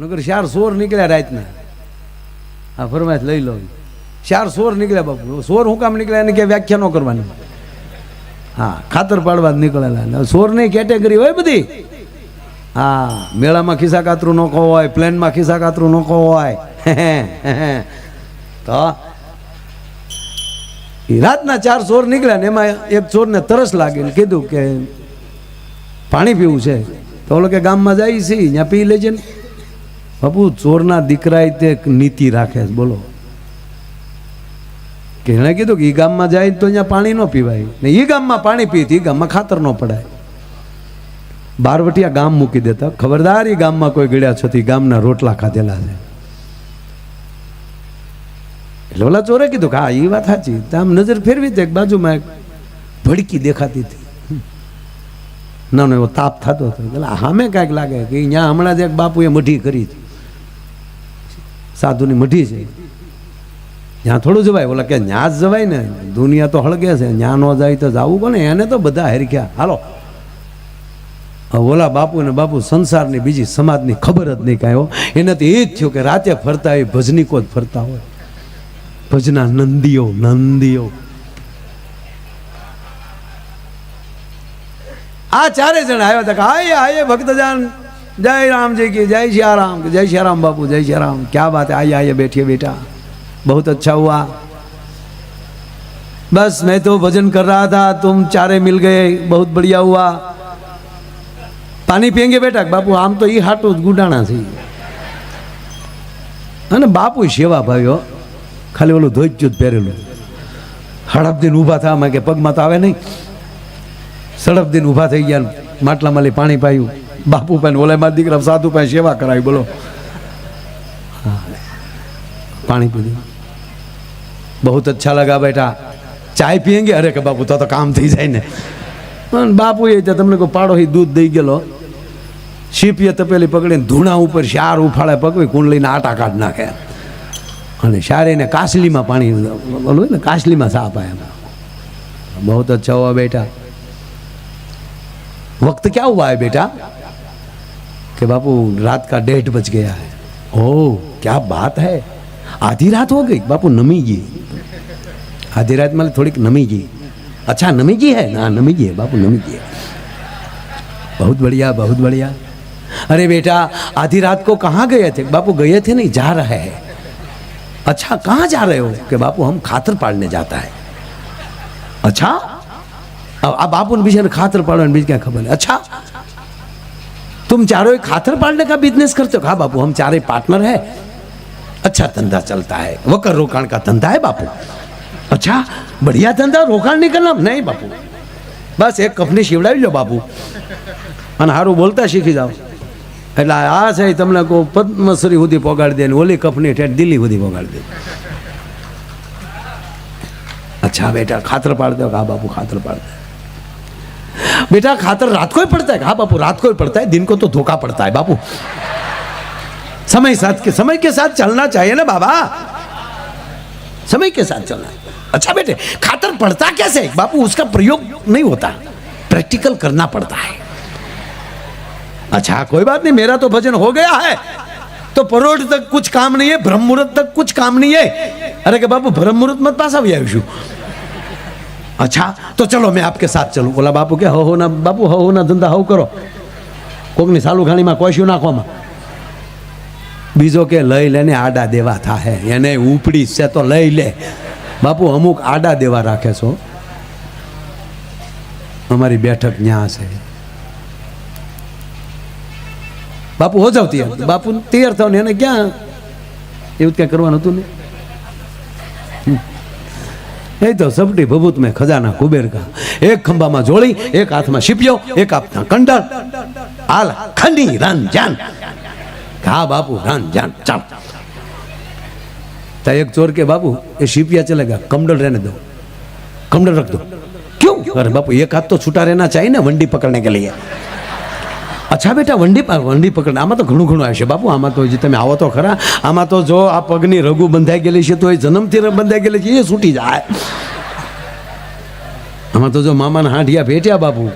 નગર ચાર સોર નીકળ્યા રાતના. હા, ફરમાઈશ લઈ લો. ચાર સોર નીકળ્યા બાપુ. સોર હું કામ નીકળ્યા એને કે વ્યાખ્યા ન કરવાની. હા, ખાતર પાડવા જ નીકળેલા સોરની કેટેગરી હોય બધી. હા, મેળામાં ખિસ્સા કાતરું નોખો હોય, પ્લેનમાં ખિસ્સા કાતરું નોખો હોય. તો રાતના ચાર ચોર નીકળ્યા ને એમાં એક ચોરને તરસ લાગીને કીધું કે પાણી પીવું છે. તો ઓલો કે ગામમાં જાય છે ત્યાં પી લેજે ને. બાપુ, ચોરના દીકરાએ તે એક નીતિ રાખે છે, બોલો. કે એણે કીધું કે એ ગામમાં જાય તો અહીંયા પાણી ન પીવાય. ને એ ગામમાં પાણી પીએ એ ગામમાં ખાતર ન પડાય. બારવટિયા ગામ મૂકી દેતા. ખબરદાર એ ગામમાં કોઈ ગળ્યા છતી ગામના રોટલા ખાધેલા છે. એટલે ઓલા ચોરે કીધું કે હા એ વાત સાચી. આમ નજર ફેરવી તે બાજુમાં એક ભડકી દેખાતી હતી. ના એવો તાપ થતો હતો. એટલે સામે કાંઈક લાગે કે અહીંયા હમણાં જ એક બાપુએ મઢી કરી હતી. સાધુની મઢી છે. ત્યાં થોડું જવાય. ઓલા કે ત્યાં જ જવાય ને. દુનિયા તો હળગે છે. ત્યાં ન જાય તો જવું કોને? એને તો બધા હેરખ્યા. હાલો. ઓલા બાપુ ને બાપુ સંસારની બીજી સમાજની ખબર જ નહીં કાંઈ એનાથી એ જ થયું કે રાતે ફરતા હોય ભજનીકો જ ફરતા હોય? ભજના નંદીઓ નંદીઓ. આ ચારે જણ આવ્યા હતા કે આયે આયે ભક્તજાન. જય રામજી की जय श्या राम जय श्या राम बापू जय श्या राम क्या बात है आइए आइए बैठिए बेटा बहुत अच्छा हुआ बस मैं तो भजन कर रहा था तुम चारे मिल गए बहुत बढ़िया हुआ પાણી પીએંગે બેટા બાપુ આમ તો એ હાટું જ ગુડાણા છે અને બાપુ સેવા ભાઈઓ ખાલી ઓલું ધોઈચ્યું જ પહેરેલું હડપદીને ઊભા થવા માં કે પગમાં તો આવે નહીં સડપદીને ઊભા થઈ ગયા માટલામાં લઈ પાણી પાયું બાપુ પણ ઓલે દીકરા સાધુ પણ સેવા કરાવી, બોલો. પાણી પીધું બહુ અચ્છા લગા બેટા ચાય પીએંગે અરે કે બાપુ, તો તો કામ થઈ જાય ને. પણ બાપુ એ તમને કોઈ પાડો દૂધ દઈ ગયેલો? શીપીએ તો પેલી પકડીને ધૂણા ઉપર શાર ઉફાળે પકવી, કુંડલીને આટા કાઢ નાખે. અને શારે એને કાસલીમાં પાણી બોલું ને, કાસલીમાં સાપ આયા બહુ અચ્છા હોવા બેટા વખત ક્યાં હુઆ બેટા? कि बापू रात का डेढ़ बज गया है। ओह। क्या बात है? आधी रात हो गई। बापू नमी गई आधी रात मतलब थोड़ी नमी गई अच्छा नमी जी है? ना नमी जी है। बापू नमी जी है। बहुत बढ़िया बहुत बढ़िया। अरे बेटा आधी रात को कहाँ गए थे? बापू गए थे नहीं जा रहे हैं। अच्छा कहाँ जा रहे हो? कि बापू हम खातर पाड़ने जाता है। अच्छा? अब अब बापू ने बीच खातर पाड़ने बीच क्या खबर है? अच्छा? तुम चारों ही खातर पाड़ने का बिजनेस करते हो हाँ बापू हम चारे पार्टनर है अच्छा धंधा चलता है वकर रोकाण का धंधा है बापू अच्छा बढ़िया धंधा रोकाण नहीं करना नहीं बापू બસ એક કફની શીવડાવી લો બાપુ અને સારું બોલતા શીખી જાઓ એટલે આ છે એ તમને કહું પદ્મશ્રી સુધી પોગાડી દે ને ઓલી કફની ઠેઠ દિલ્હી સુધી પોગાડી દે अच्छा बेटा खातर पाड़ दो हाँ बापू खातर पाड़ दे बेटा, खातर रात को ही पड़ता है। हाँ बापू, रात को ही पड़ता है, दिन को तो धोखा पड़ता है बापू। समय साथ के, समय के साथ चलना चाहिए ना बाबा। समय के साथ चलना। अच्छा बेटे, खातर पड़ता कैसे? बापू, उसका प्रयोग नहीं होता। प्रैक्टिकल करना पड़ता है। अच्छा कोई बात नहीं, मेरा तो भजन हो गया है। तो परोट तक कुछ काम नहीं है ब्रह्म मुहूर्त तक कुछ काम नहीं है। अरे के बापू ब्रह्म मुहूर्त मत पास अभी आयुष्यू अच्छा तो चलो मैं आपके साथ चलूं ઓલા બાપુ કે હો હો ના બાપુ હો હો ના ધંધા હવ કરો કોકની સાલુ ખાણીમાં કોશ્યું નાખવામાં બીજો કે લઈ લેને આડા દેવા થાહે એને ઉપડી છે તો લઈ લે બાપુ અમુક આડા દેવા રાખે છો અમારી બેઠક ન્યા છે બાપુ હો જાવ તૈયાર બાપુ તૈયાર થાવ ને એને ક્યાં એવું ક્યાં કરવાનું હતું ને એ તો સપટી ભભૂત મેં ખજાના કુબેર કા. એક ખંભામાં જોડી, એક હાથમાં શીપ્યો, એક હાથના કંડળ. હાલ, ખંડી રાન જાન. હા બાપુ રાન જાન. ચાલ. તા એક ચોર કે, બાપુ, એ શીપિયા ચલે ગયા કમડળ રહેને દો કમડળ રખ દો. ક્યું? અરે બાપુ, એક હાથ તો છૂટા રહેના ચાહીએ ને, વંડી પકડને કે લઈએ અચ્છા બેટા, વંડી વંડી પકડ. આમાં તો ઘણું ઘણું આવશે બાપુ, આમાં તો જે તમે આવો તો ખરા. આમાં તો જો આ પગની રઘુ બંધાઈ ગયેલી છે, તો એ જન્મથી બંધાઈ ગયેલી છે, એ છૂટી જાય. આમાં તો જો મામાના હાંઢિયા ભેટ્યા બાપુ.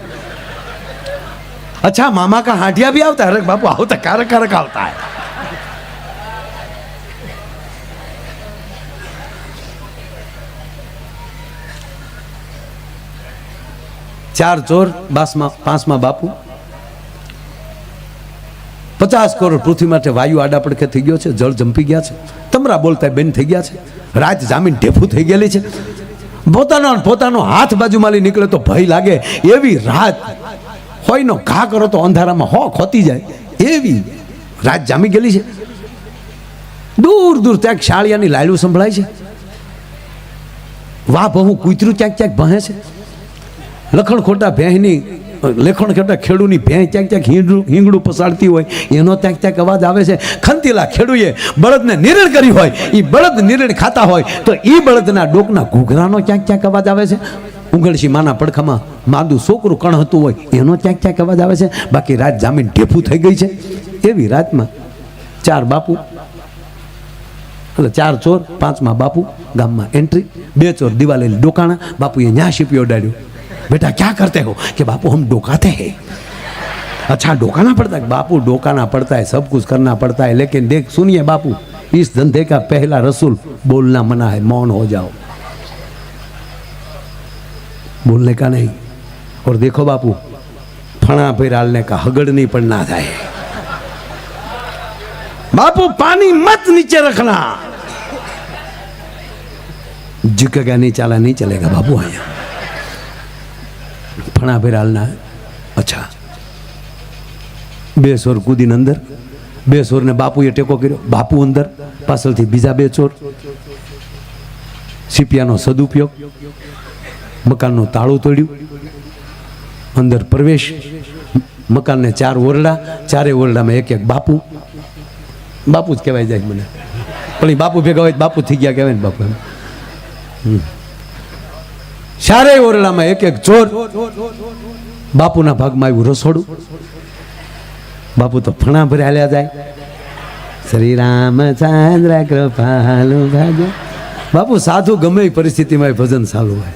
અચ્છા, મામા કા હાંઢિયા બી આવતા? હરક બાપુ, આવતા કારક કારક આવતા? ચાર ચોર, બાસમાં, પાંચમાં બાપુ. પચાસ કરોડ પૃથ્વી માટે વાયુ આડા પડખે થઈ ગયો છે, જળ જંપી ગયા છે. તમરા બોલતા બેન થઈ ગયા છે. રાત જામીન ઢેફું થઈ ગયેલી છે. પોતાનો પોતાનો હાથ બાજુમાં લઈ નીકળે તો ભય લાગે. એવી રાત હોયનો ઘા કરો તો અંધારામાં હો ખોતી જાય. એવી રાત જામી ગયેલી છે. દૂર દૂર ત્યાં શાળિયાની લાયલું સંભળાય છે. વાહ બહુ કૂતરું ક્યાંક ક્યાંક ભહે છે. લખણ ખોટા ભેંની લેખણ કરતા ખેડૂની ભેં ક્યાંક ક્યાંક હિંગડું હિંગડું પસાડતી હોય, એનો ક્યાંક ક્યાંક અવાજ આવે છે. ખંતીલા ખેડૂએ બળદને નિરણ કરી હોય એ બળદ નિરણ ખાતા હોય, તો એ બળદના ડોકના ઘૂઘરાનો ક્યાંક ક્યાંક અવાજ આવે છે. ઉંગળશી માના પડખામાં માદું છોકરું કણ હતું હોય, એનો ક્યાંક ક્યાંક અવાજ આવે છે. બાકી રાત જામીન ઢેફું થઈ ગઈ છે. એવી રાતમાં ચાર બાપુ, એટલે ચાર ચોર, પાંચમાં બાપુ ગામમાં એન્ટ્રી બે ચોર દિવાલે ડોકાણા, બાપુએ ન્યા શીપીઓ ડાળ્યું बेटा, क्या करते हो कि बापू, हम डोकाते हैं। अच्छा डोकाना पड़ता है? बापू, डोकाना पड़ता है, सब कुछ करना पड़ता है, लेकिन देख, सुनिए बापू, इस धंधे का पहला रसूल बोलना मना है, मौन हो जाओ। बोलने का नहीं। और देखो बापू, फणा पे डालने का हगड़ नहीं पड़ना जाए बापू, पानी मत नीचे रखना। झुकेगा नहीं चाला, नहीं चलेगा, बापू, आया। ફણા ભેરાલના. અચ્છા. બે સોર કૂદીને અંદર. બે સોરને બાપુએ ટેકો કર્યો. બાપુ અંદર. પાછળથી બીજા બે ચોર. સીપિયાનો સદુપયોગ. મકાનનું તાળું તોડ્યું. અંદર પ્રવેશ. મકાનને ચાર ઓરડા. ચારે ઓરડામાં એક એક બાપુ. બાપુ જ કહેવાય જાય મને. પણ એ બાપુ ભેગા હોય બાપુ થઈ ગયા કહેવાય ને બાપુ એમ. ચારેય ઓરડામાં એક એક ચોર બાપુના ભાગમાં આવ્યું રસોડું. બાપુ તો ફણા ભરે જાય. શ્રી રામચંદ્ર કૃપાલુ ભાગ્ય બાપુ સાધુ ગમે પરિસ્થિતિમાં ભજન ચાલુ હોય.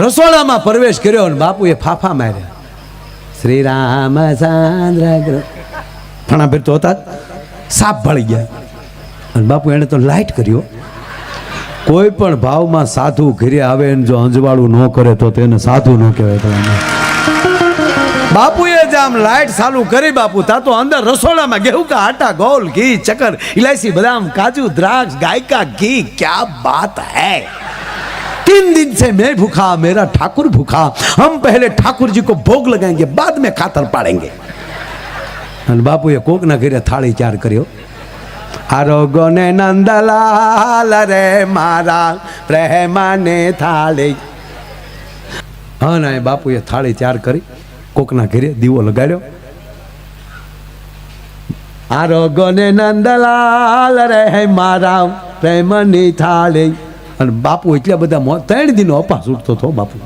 રસોડામાં પ્રવેશ કર્યો અને બાપુએ ફાફા માર્યા. શ્રી રામચંદ્ર ફણા ભેર તો હતા. સાપ ભળી ગયા. અને બાપુ એણે તો લાઈટ કર્યો. કોઈ પણ ભાવમાં સાધુ ઘરે આવે ને જો અંજવાળું ન કરે તો તેને સાધુ ન કહેવાય તમને બાપુએ જ આમ લાઈટ ચાલુ કરી બાપુ તા તો અંદર રસોડામાં गेहूं का आटा गोल घी चक्कर इलायची बादाम काजू द्राक्ष गाय का घी क्या बात है तीन दिन से मैं भूखा मेरा ठाकुर भूखा हम पहले ठाकुर जी को भोग लगाएंगे बाद में खातर पाड़ेंगे અને બાપુએ કોકના ઘરે થાળી ચાર કર્યો આરોગો ને નંદલાલ રે મારા પ્રેમાને થાળી. હા ના, એ બાપુએ થાળી ચાર કરી, કોકના ઘરે દીવો લગાડ્યો. આરોગો ને નંદલાલ રે મારા પ્રેમની થાળી. અને બાપુ એટલા બધા ત્રણ દિનો અપાસ ઉઠતો હતો બાપુ.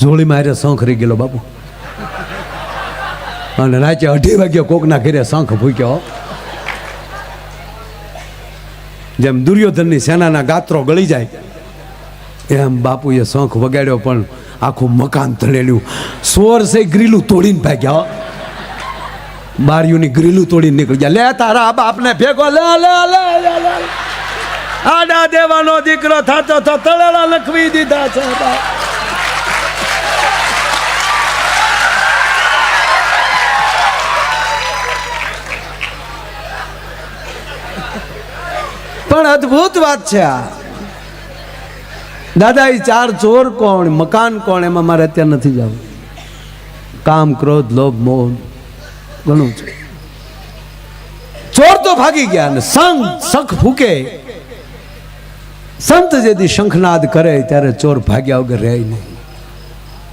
જોડીમાં મારે શંખ રહી ગયેલો બાપુ. અને રાતે અઢી વાગ્યા કોકના ઘેરે શંખ ભૂક્યો જેમ દુર્યોધનની સેનાના ગાત્રો ગળી જાય, એમ બાપુએ શંખ વગાડ્યો, પણ આખું મકાન તળેલું સોર છે ગ્રીલું તોડીને ભાગ્યા. બારીઓની ગ્રીલું તોડીને નીકળી ગયા લે તારા બાપને ભેગો લે લે લે આડા દેવાનો દીકરો થતો તો તળેલા લખવી દીધા છે બાપ. પણ અદ્ભુત વાત છે આ. દાદા એ ચાર ચોર કોણ, મકાન કોણ, એમાં મારે અત્યારે નથી જવું. કામ, ક્રોધ, લોભ, મોહ, ઘણું છે. ચોર તો ભાગી ગયા ને સંગ, શંખ ફૂકે સંત જેથી શંખનાદ કરે, ત્યારે ચોર ભાગ્યા વગર રહે નહીં.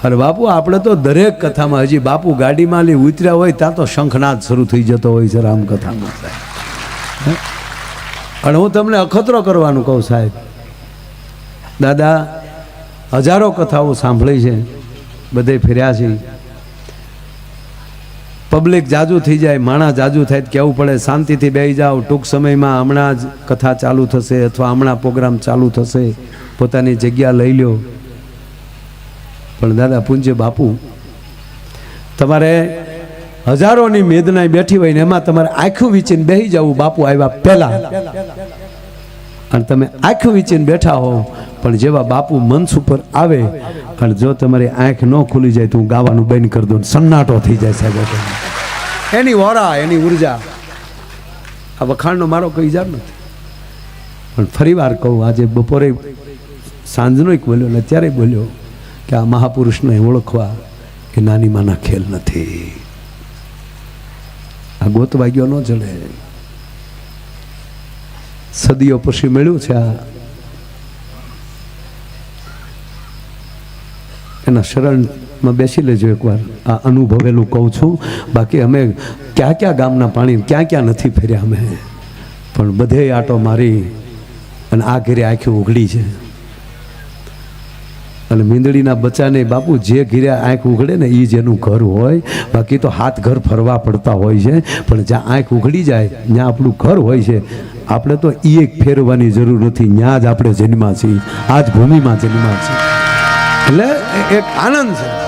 અરે બાપુ, આપણે તો દરેક કથામાં હજી બાપુ ગાડીમાં લઈ ઉતર્યા હોય, ત્યાં તો શંખનાદ શરૂ થઈ જતો હોય છે રામકથામાં. અને હું તમને અખતરો કરવાનું કહું સાહેબ. દાદા, હજારો કથાઓ સાંભળી છે, બધે ફેર્યા છે. પબ્લિક જાજુ થઈ જાય માણસ જાજુ થાય કહેવું પડે, શાંતિથી બેસી જાઓ, ટૂંક સમયમાં હમણાં જ કથા ચાલુ થશે અથવા હમણાં પ્રોગ્રામ ચાલુ થશે, પોતાની જગ્યા લઈ લ્યો. પણ દાદા, પૂંજ્ય બાપુ, તમારે હજારોની મેદનાય બેઠી હોય ને એમાં તમારે આખું વીચીને બેસી જવું. બાપુ આવ્યા પહેલા. અને તમે આખું વીચીને બેઠા હો પણ જેવા બાપુ મંચ ઉપર આવે, અને જો તમારી આંખ ન ખુલી જાય તો હું ગાવાનું બંધ કરી દઉં સન્નાટો થઈ જાય સાહેબ એની વોરા, એની ઊર્જા. આ વખાણનો મારો કોઈ ઇજાર નથી. પણ ફરી વાર કહું, આજે બપોરે સાંજનો એક બોલ્યો ને અત્યારે બોલ્યો કે આ મહાપુરુષને ઓળખવા એ નાની માના ખેલ નથી. આ ગોત વાગ્યો ન જડે સદીઓ પછી મળ્યું છે આ. એના શરણમાં બેસી લેજો એકવાર. આ અનુભવેલું કહું છું. બાકી અમે ક્યાં ક્યાં ગામના પાણી, ક્યાં ક્યાં નથી ફેર્યા અમે. પણ બધે આટો મારી અને આ ઘેરે આંખી ઉઘડી છે. અને મીંદડીના બચ્ચાને બાપુ જે ઘીરે આંખ ઉઘડે ને એ જેનું ઘર હોય. બાકી તો હાથ ઘર ફરવા પડતા હોય છે. પણ જ્યાં આંખ ઉઘડી જાય, ત્યાં આપણું ઘર હોય છે. આપણે તો એ એક ફેરવાની જરૂર નથી. ત્યાં જ આપણે જન્મા છીએ. આ જ ભૂમિમાં જન્મા છીએ. એટલે એક આનંદ છે.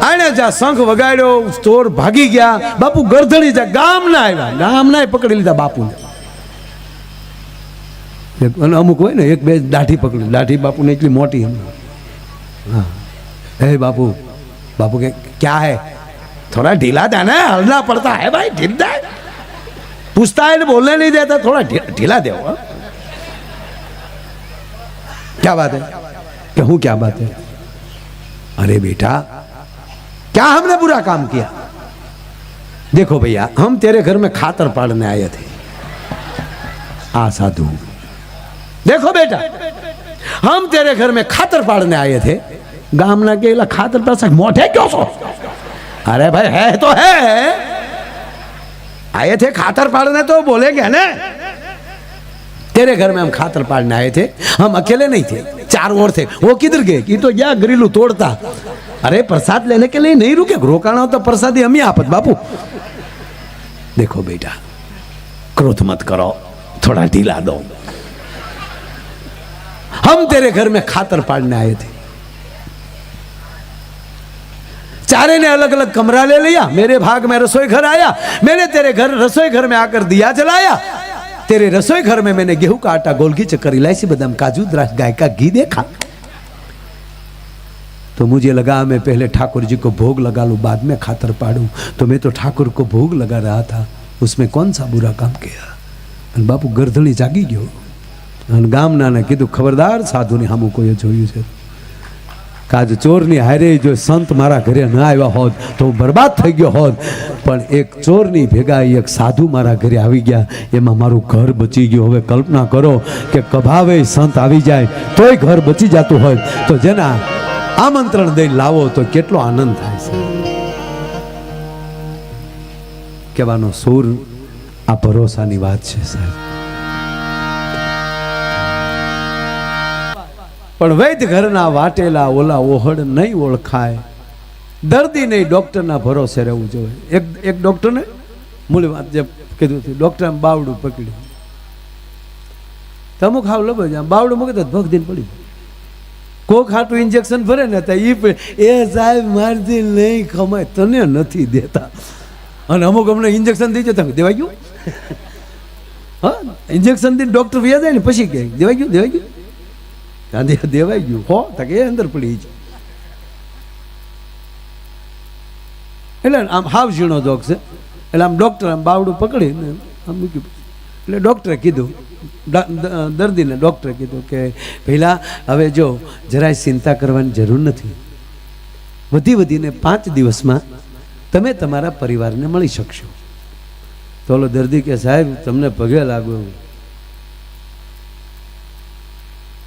આને જ્યાં શંખ વગાડ્યો, ચોર ભાગી ગયા. બાપુ ગરધણી જાય ગામના આવ્યા. ગામના પકડી લીધા બાપુને. અને અમુક હોય ને, એક બે દાઢી પકડી. દાઢી બાપુને એટલી મોટી हाँ। हे बापू बापू के क्या है? थोड़ा ढीला था ना, हलना पड़ता है भाई, ढीला। है पूछता है बोलने नहीं देता, थोड़ा ढीला दे हाँ? क्या बात है? कहूँ क्या बात है? अरे बेटा, क्या हमने बुरा काम किया? देखो भैया, हम तेरे घर में खातर पाड़ने आए थे। आ साधु देखो बेटा, हम तेरे घर में खातर पाड़ने आए थे। के इला खातर पास मोटे क्यों सो अरे भाई है तो है आए थे खातर पाड़ने तो बोलेंगे ना तेरे घर में हम खातर पाड़ने आए थे हम अकेले नहीं थे चार और थे वो किधर गए कि तो या ग्रिलू तोड़ता अरे प्रसाद लेने के लिए नहीं रुके रोकाना तो प्रसादी हम ही आपत बापू देखो बेटा क्रोध मत करो थोड़ा ढीला दो हम तेरे घर में खातर पाड़ने आए थे चारे ने अलग अलग कमरा ले लिया मेरे भाग में रसोई घर आया मैंने तेरे घर रसोई घर में आकर दिया जलाया तेरे रसोई घर में मैंने गेहूं का आटा गोलकी चक्कर इलायची बादाम काजू द्राक्ष गाय का घी देखा तो मुझे लगा मैं पहले ठाकुर जी को भोग लगा लूं बाद में खातर पाड़ूं तो मैं तो ठाकुर को भोग लगा रहा था उसमें कौन सा बुरा काम किया અને બાપુ ગરધણી જાગી ગયો અને ગામનાને કીધું ખબરદાર સાધુની સામું કોઈએ જોયું છે કાજ ચોરની હારે જો સંત મારા ઘરે ન આવ્યા હોત તો હું બરબાદ થઈ ગયો હોત. પણ એક ચોરની ભેગા એક સાધુ મારા ઘરે આવી ગયા. એમાં મારું ઘર બચી ગયું. હવે કલ્પના કરો કે કભાવે સંત આવી જાય, તોય ઘર બચી જતું હોય. તો જેના આમંત્રણ દઈને લાવો તો કેટલો આનંદ થાય છે. કહેવાનો સુર આ ભરોસાની વાત છે, સાહેબ. પણ વૈદ ઘરના વાટેલા ઓલા ઓહડ નહીં ઓળખાય. દર્દી નહીં, ડૉક્ટરના ભરોસે રહેવું જોઈએ. એક એક ડૉક્ટરને મૂળ વાત જે કીધું હતું, ડૉક્ટર આમ બાવડું પકડ્યું. તમે ખાવ લબો આમ બાવડું મૂકે તો ભગ દિન પડી કોક હાટું ઇન્જેક્શન ભરે ને તો એ એ સાહેબ મારથી નહીં ખમાય, તને નથી દેતા. અને અમુક અમને ઇન્જેક્શન દઈ જતા દેવાઈ ગયું? હા ઇન્જેક્શન દઈને ડોક્ટર વ્યા જાય ને પછી કહે, દેવાઈ ગયું દેવાઈ ગયું? દે- દેવાઈ ગયું. હો, તો કે અંદર પડી જાય એટલે આમ હાવ ઝીણો દોગ છે. એટલે આમ ડૉક્ટર આમ બાવડું પકડીને આમ મૂક્યું. એટલે ડૉક્ટરે કીધું દર્દીને ડૉક્ટરે કીધું કે પહેલાં હવે જો જરાય ચિંતા કરવાની જરૂર નથી. વધી વધીને પાંચ દિવસમાં તમે તમારા પરિવારને મળી શકશો. તો ઓલો દર્દી કે, સાહેબ, તમને પગે લાગુ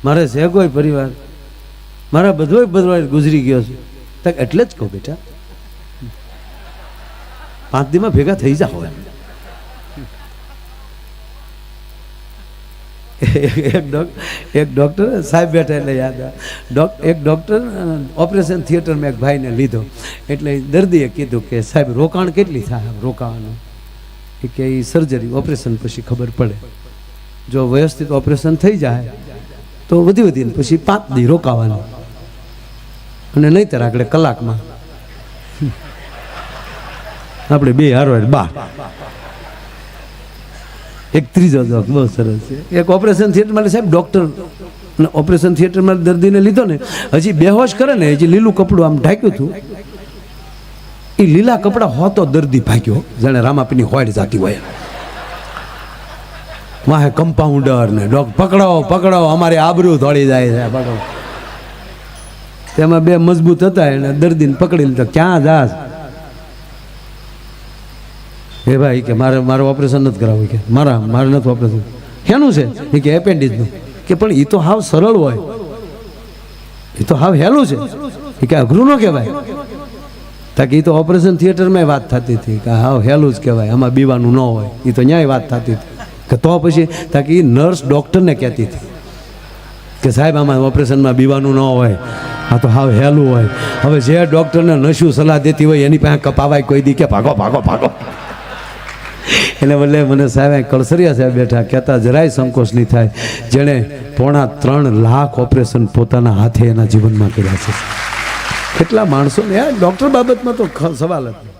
મારે છે કોઈ પરિવાર, મારા બધો પરિવાર ગુજરી ગયો છે. તક એટલે જ કહો બેટા. પાંચ દીમાં ભેગા થઈ જાઓ એમ. એક ડોક, એક ડૉક્ટર સાહેબ બેઠા એટલે યાદ. ડોક, એક ડૉક્ટર ઓપરેશન થિયેટરમાં એક ભાઈને લીધો. એટલે દર્દીએ કીધું કે સાહેબ, રોકાણ કેટલી થાય રોકાવાનું? કે એ સર્જરી ઓપરેશન પછી ખબર પડે. જો વ્યવસ્થિત ઓપરેશન થઈ જાય તો વધી વધીને પછી પાંચ દી રોકાવાનું. અને નહીંતર આગળ કલાકમાં. આપણે બે હારો બાર. એક ત્રીજો જોક બહુ સરસ એક ઓપરેશન થિયેટર માટે સાહેબ ડૉક્ટર અને ઓપરેશન થિયેટરમાં દર્દીને લીધો ને, હજી બેહોશ કરે ને, હજી લીલું કપડું આમ ઢાંક્યું હતું. એ લીલા કપડાં હોતો દર્દી ભાગ્યો, જાણે રામાપીની હોડ જાતી હોય. વાહે કમ્પાઉન્ડર ને. ડોક પકડો પકડો અમારી આબરૂ દોડી જાય છે, પકડો. તેમાં બે મજબૂત હતા એને દર્દીને પકડી તો ક્યાં જાસ એ ભાઈ કે મારે, મારું ઓપરેશન નથી કરાવવું. કે મારા, મારે નથી ઓપરેશન. શેનું છે? એ કે એપેન્ડિસનું કે પણ એ તો હાવ સરળ હોય. એ તો હાવ હેલું છે. એ કે અઘરું ન કહેવાય. તાકી એ તો ઓપરેશન થિયેટરમાં વાત થતી હતી. કે હાવ હેલું જ કહેવાય. આમાં બીવાનું ન હોય. એ તો ન્યાય વાત થતી હતી. કે તો પછી તાકી નર્સ ડૉક્ટરને કહેતી હતી કે સાહેબ, આમાં ઓપરેશનમાં બીવાનું ન હોય, આ તો હાવ હેલું હોય. હવે જે ડૉક્ટરને નશું સલાહ દેતી હોય એની પાસે કપાવાય કોઈ દી કે ભાગો ભાગો ભાગો. એટલે બદલે મને સાહેબ કળસરિયા સાહેબ બેઠા કહેતા, જરાય સંકોચ નહીં થાય. જેણે પોણા ત્રણ લાખ ઓપરેશન પોતાના હાથે એના જીવનમાં કર્યા છે. કેટલા માણસો ને ડૉક્ટર બાબતમાં તો સવાલ નહીં.